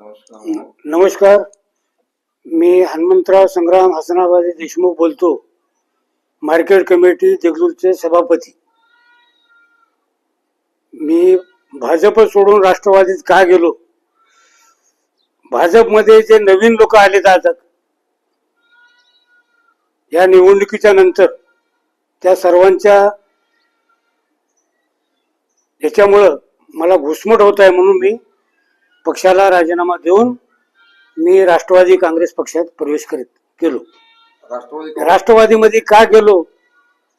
नमस्कार. मी हनुमंतराव संग्राम हसनाबादी देशमुख बोलतो. Market committee देगलूरचे सभापती. मी भाजप सोडून राष्ट्रवादीत का गेलो? भाजपमध्ये जे नवीन लोक आले जातात या निवडणुकीच्या नंतर त्या सर्वांच्या याच्यामुळं मला घुसमट होत आहे म्हणून मी पक्षाला राजीनामा देऊन मी राष्ट्रवादी काँग्रेस पक्षात प्रवेश करीत केलो. राष्ट्रवादी राष्ट्रवादीमध्ये का गेलो?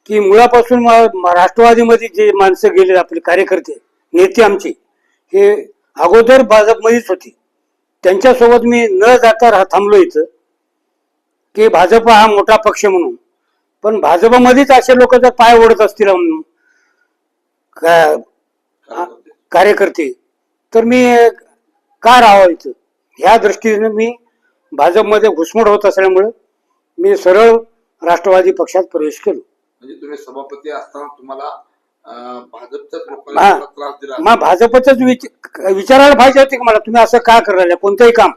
की मुळापासून राष्ट्रवादीमध्ये जे माणसं गेले आपले कार्यकर्ते नेते आमचे हे अगोदर भाजपमध्येच होते. त्यांच्यासोबत मी न जाता थांबलो इथं की भाजप हा मोठा पक्ष म्हणून. पण भाजपमध्येच असे लोक जर पाय ओढत असतील. कार्यकर्ते. तर मी का राहावं इथं? ह्या दृष्टीने मी भाजपमध्ये घुसमट होत असल्यामुळे मी सरळ राष्ट्रवादी पक्षात प्रवेश केलो. म्हणजे तुम्ही सभापती असताना तुम्हाला दिला मग भाजपच विचारायला पाहिजे होते की मला? तुम्ही असं का करायला कोणतंही काम.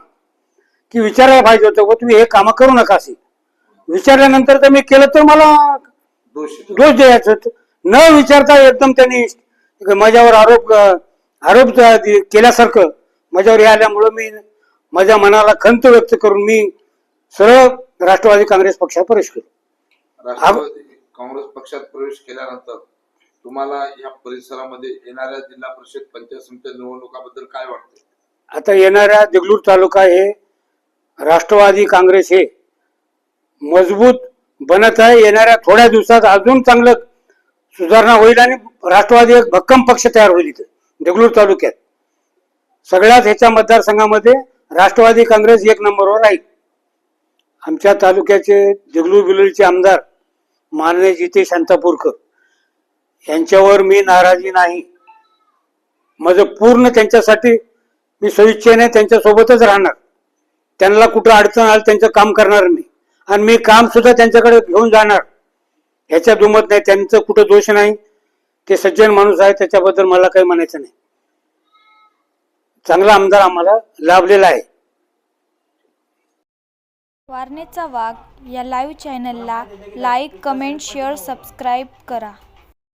की विचारायला पाहिजे होतं "बुवा, तुम्ही हे काम करू नका असे विचारल्यानंतर तर मी केलं तर मला दोष द्यायचं. न विचारता एकदम त्यांनी माझ्यावर आरोप आरोप केल्यासारखं माझ्यावर हे आल्यामुळं मी माझ्या मनाला खंत व्यक्त करून मी सरळ राष्ट्रवादी काँग्रेस पक्षात प्रवेश केलो. राष्ट्रवादी काँग्रेस पक्षात प्रवेश केल्यानंतर तुम्हाला या परिसरामध्ये येणाऱ्या जिल्हा परिषद पंचायत समिती निवडणुकाबद्दल काय वाटते आता येणाऱ्या देगलूर तालुका हे राष्ट्रवादी काँग्रेस हे मजबूत बनत आहे. येणाऱ्या थोड्या दिवसात अजून चांगलं सुधारणा होईल आणि राष्ट्रवादी एक भक्कम पक्ष तयार होईल इथं देगलूर तालुक्यात. सगळ्याच ह्याच्या मतदारसंघामध्ये राष्ट्रवादी काँग्रेस एक नंबरवर राहील. आमच्या तालुक्याचे देगलूर बिलोलीचे आमदार माननीय जिते शांतापूरकर यांच्यावर मी नाराजी नाही. माझं पूर्ण त्यांच्यासाठी मी स्वेच्छेने त्यांच्यासोबतच राहणार. त्यांना कुठं अडचण आलं त्यांचं काम करणार मी. आणि मी काम सुद्धा त्यांच्याकडे घेऊन जाणार. ह्याच्या दुमत नाही त्यांचं कुठं दोष नाही. ते सज्जन माणूस आहे त्याच्याबद्दल मला काही म्हणायचं नाही. चांगला आमदार आम्हाला लाभलेला आहे. वारणेचा वाघ या लाईव्ह चॅनलला लाईक कमेंट शेअर सबस्क्राईब करा.